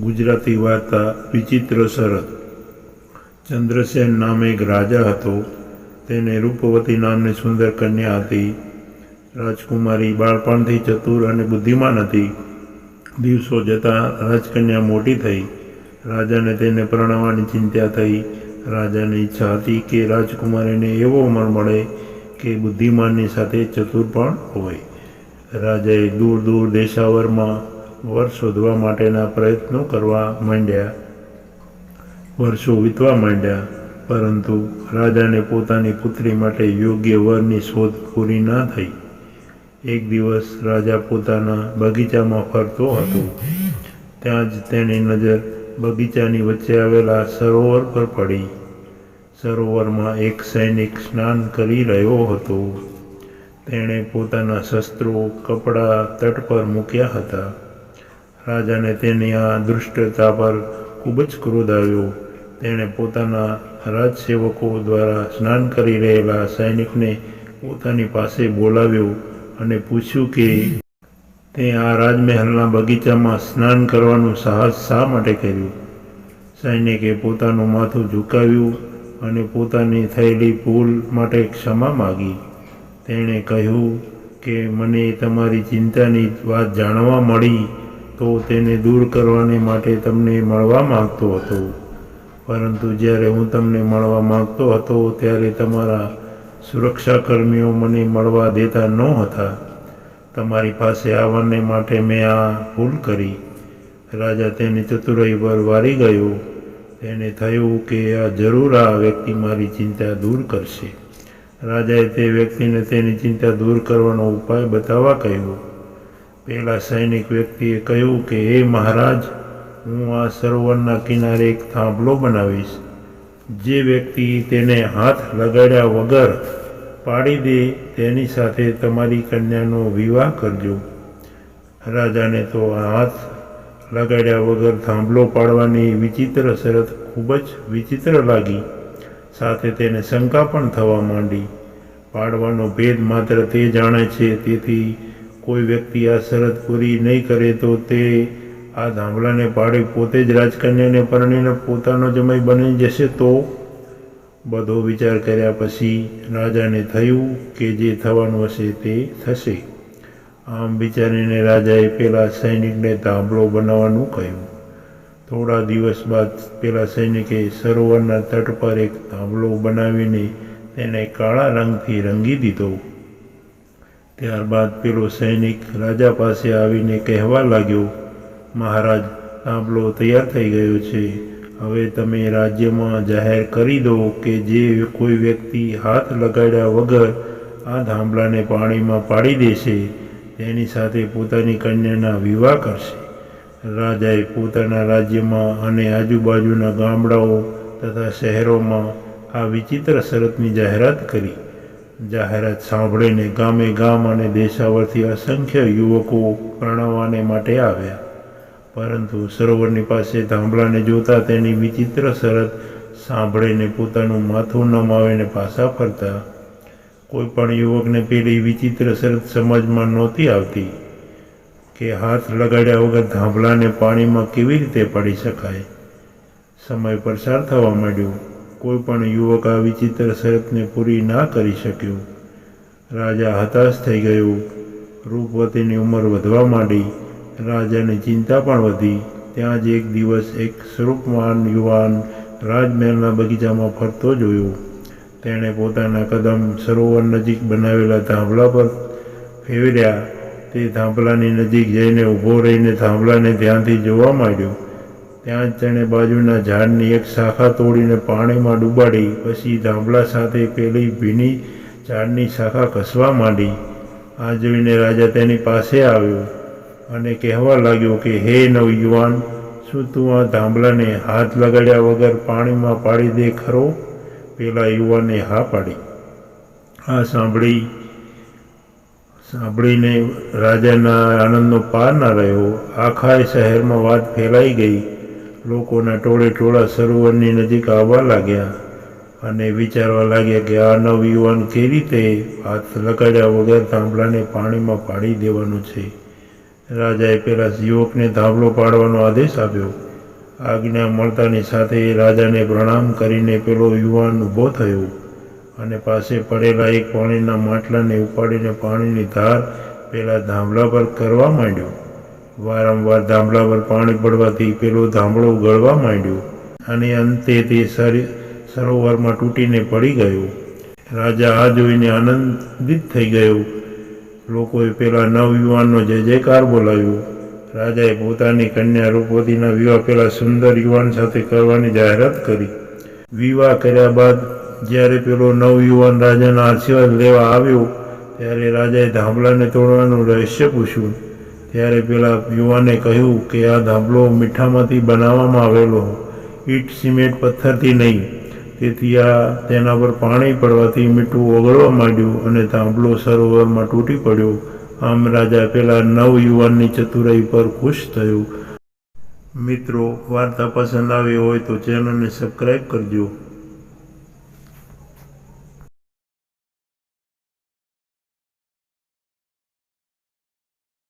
ગુજરાતી વાર્તા વિચિત્ર શરદ ચંદ્રસેન નામે એક રાજા હતો. તેને રૂપવતી નામની સુંદર કન્યા હતી. રાજકુમારી બાળપણથી ચતુર અને બુદ્ધિમાન હતી. દિવસો જતાં રાજકન્યા મોટી થઈ. રાજાને તેને પરણવાની ચિંતા થઈ. રાજાની ઈચ્છા હતી કે રાજકુમારીને એવો ઉંમર મળે કે બુદ્ધિમાનની સાથે ચતુર પણ હોય. રાજાએ દૂર દૂર દેશાવરમાં વર શોધવા માટેના પ્રયત્નો કરવા માંડ્યા. વર્ષો વીતવા માંડ્યા, પરંતુ રાજાને પોતાની પુત્રી માટે યોગ્ય વરની શોધ પૂરી ના થઈ. એક દિવસ રાજા પોતાના બગીચામાં ફરતો હતો. ત્યાં જ તેની નજર બગીચાની વચ્ચે આવેલા સરોવર પર પડી. સરોવરમાં એક સૈનિક સ્નાન કરી રહ્યો હતો. તેણે પોતાના શસ્ત્રો, કપડાં, તટ પર મૂક્યા હતા. રાજાને તેની આ દૃષ્ટતા પર ખૂબ જ ક્રોધ આવ્યો. તેણે પોતાના રાજસેવકો દ્વારા સ્નાન કરી રહેલા સૈનિકને પોતાની પાસે બોલાવ્યો અને પૂછ્યું કે, તે આ રાજમહેલના બગીચામાં સ્નાન કરવાનું સાહસ શા માટે કર્યું? સૈનિકે પોતાનું માથું ઝુકાવ્યું અને પોતાની થયેલી ભૂલ માટે ક્ષમા માગી. તેણે કહ્યું કે, મને તમારી ચિંતાની વાત જાણવા મળી તો તેને દૂર કરવાને માટે તમને મળવા માગતો હતો. પરંતુ જ્યારે હું તમને મળવા માંગતો હતો, ત્યારે તમારા સુરક્ષાકર્મીઓ મને મળવા દેતા ન હતા તમારી પાસે આવવાને માટે મેં આ ભૂલ કરી. રાજા તેની ચતુરાઈ પર વારી ગયો. તેને થયું કે આ જરૂર આ વ્યક્તિ મારી ચિંતા દૂર કરશે. રાજાએ તે વ્યક્તિને તેની ચિંતા દૂર કરવાનો ઉપાય બતાવવા કહ્યું. પેલા સૈનિક વ્યક્તિએ કહ્યું કે, હે મહારાજ, હું આ સરોવરના કિનારે એક થાંભલો બનાવીશ. જે વ્યક્તિ તેને હાથ લગાડ્યા વગર પાડી દે, તેની સાથે તમારી કન્યાનો વિવાહ કરજો. રાજાને તો હાથ લગાડ્યા વગર થાંભલો પાડવાની વિચિત્ર શરત ખૂબ જ વિચિત્ર લાગી. સાથે તેને શંકા પણ થવા માંડી. પાડવાનો ભેદ માત્ર તે જાણે છે, તેથી કોઈ વ્યક્તિ આ શરત પૂરી નહીં કરે તો તે આ ધાંભલાને પાડી, પોતે જ રાજકન્યાને પરણીને પોતાનો જમાઈ બની જશે તો? બધો વિચાર કર્યા પછી રાજાને થયું કે જે થવાનું હશે તે થશે. આમ વિચારીને રાજાએ પેલા સૈનિકને ધાંભલો બનાવવાનું કહ્યું. થોડા દિવસ બાદ પેલા સૈનિકે સરોવરના તટ પર એક ધાંભલો બનાવીને તેને કાળા રંગથી રંગી દીધો. ત્યારબાદ પેલો સૈનિક રાજા પાસે આવીને કહેવા લાગ્યો, મહારાજ, થાંભલો તૈયાર થઈ ગયો છે. હવે તમે રાજ્યમાં જાહેર કરી દો કે જે કોઈ વ્યક્તિ હાથ લગાડ્યા વગર આ થાંભલાને પાણીમાં પાડી દેશે, તેની સાથે પોતાની કન્યાના વિવાહ કરશે. રાજાએ પોતાના રાજ્યમાં અને આજુબાજુના ગામડાઓ તથા શહેરોમાં આ વિચિત્ર શરતની જાહેરાત કરી. જાહેરાત સાંભળીને ગામે ગામ અને દેશાવરથી અસંખ્ય યુવકો પ્રણવાને માટે આવ્યા. પરંતુ સરોવરની પાસે ધાંભલાને જોતા તેની વિચિત્ર શરત સાંભળીને પોતાનું માથું નમાવીને પાછા ફરતા. કોઈ પણ યુવકને પેલી વિચિત્ર શરત સમજમાં નહોતી આવતી કે હાથ લગાડ્યા વગર ધાંભલાને પાણીમાં કેવી રીતે પાડી શકાય. સમય પસાર થવા માંડ્યો. કોઈ પણ યુવક આ વિચિત્ર શરતને પૂરી ના કરી શક્યો. રાજા હતાશ થઈ ગયો. રૂપવતીની ઉંમર વધવા માંડી. રાજાની ચિંતા પણ વધી. ત્યાં જ એક દિવસ એક સ્વરૂપવાન યુવાન રાજમહેલના બગીચામાં ફરતો જોયો. તેણે પોતાના કદમ સરોવર નજીક બનાવેલા થાંભલા પર ફેરવ્યા. તે થાંભલાની નજીક જઈને ઊભો રહીને થાંભલાને ધ્યાનથી જોવા માંડ્યો. ત્યાં જ તેણે બાજુના ઝાડની એક શાખા તોડીને પાણીમાં ડૂબાડી, પછી ધાંભલા સાથે પેલી ભીની ઝાડની શાખા ઘસવા માંડી. આ જોઈને રાજા તેની પાસે આવ્યો અને કહેવા લાગ્યો કે, હે નવયુવાન, શું તું આ ધાંભલાને હાથ લગાડ્યા વગર પાણીમાં પાડી દે ખરો? પેલા યુવાને હા પાડી. આ સાંભળી, સાંભળીને રાજાના આનંદનો પાર ના રહ્યો. આખા શહેરમાં વાત ફેલાઈ ગઈ. લોકોના ટોળે ટોળા સરોવરની નજીક આવવા લાગ્યા અને વિચારવા લાગ્યા કે આ નવયુવાન કેવી રીતે હાથ લગાડ્યા વગર થાંભલાને પાણીમાં પાડી દેવાનું છે. રાજાએ પેલા યુવકને ધાબળો પાડવાનો આદેશ આપ્યો. આજ્ઞા મળતાની સાથે રાજાને પ્રણામ કરીને પેલો યુવાન ઊભો થયો અને પાસે પડેલા એક પાણીના માટલાને ઉપાડીને પાણીની ધાર પેલા ધાંભલા પર કરવા માંડ્યો. વારંવાર ધાંભલા પર પાણી પડવાથી પેલો ધાંભળો ગળવા માંડ્યો અને અંતે તે સરોવરમાં તૂટીને પડી ગયો. રાજા આ જોઈને આનંદિત થઈ ગયો. લોકોએ પેલા નવયુવાનનો જય જયકાર બોલાવ્યો. રાજાએ પોતાની કન્યા રૂપવતીના વિવાહ પેલા સુંદર યુવાન સાથે કરવાની જાહેરાત કરી. વિવાહ કર્યા બાદ જ્યારે પેલો નવયુવાન રાજાના આશીર્વાદ લેવા આવ્યો, ત્યારે રાજાએ ધાંભલાને તોડવાનું રહસ્ય પૂછ્યું. ત્યારે પેલા યુવાને કહ્યું કે આ ધાબલો મીઠામાંથી બનાવવામાં આવેલો. ઈટ, સિમેન્ટ, પથ્થરથી નહીં. તેથી આ તેના પર પાણી પડવાથી મીઠું ઓગળવા માંડ્યું અને ધાબલો સરોવરમાં તૂટી પડ્યો. આમ રાજા પેલા નવ યુવાનની ચતુરાઈ પર ખુશ થયો. મિત્રો, વાર્તા પસંદ આવી હોય તો ચેનલને સબસ્ક્રાઈબ કરજો.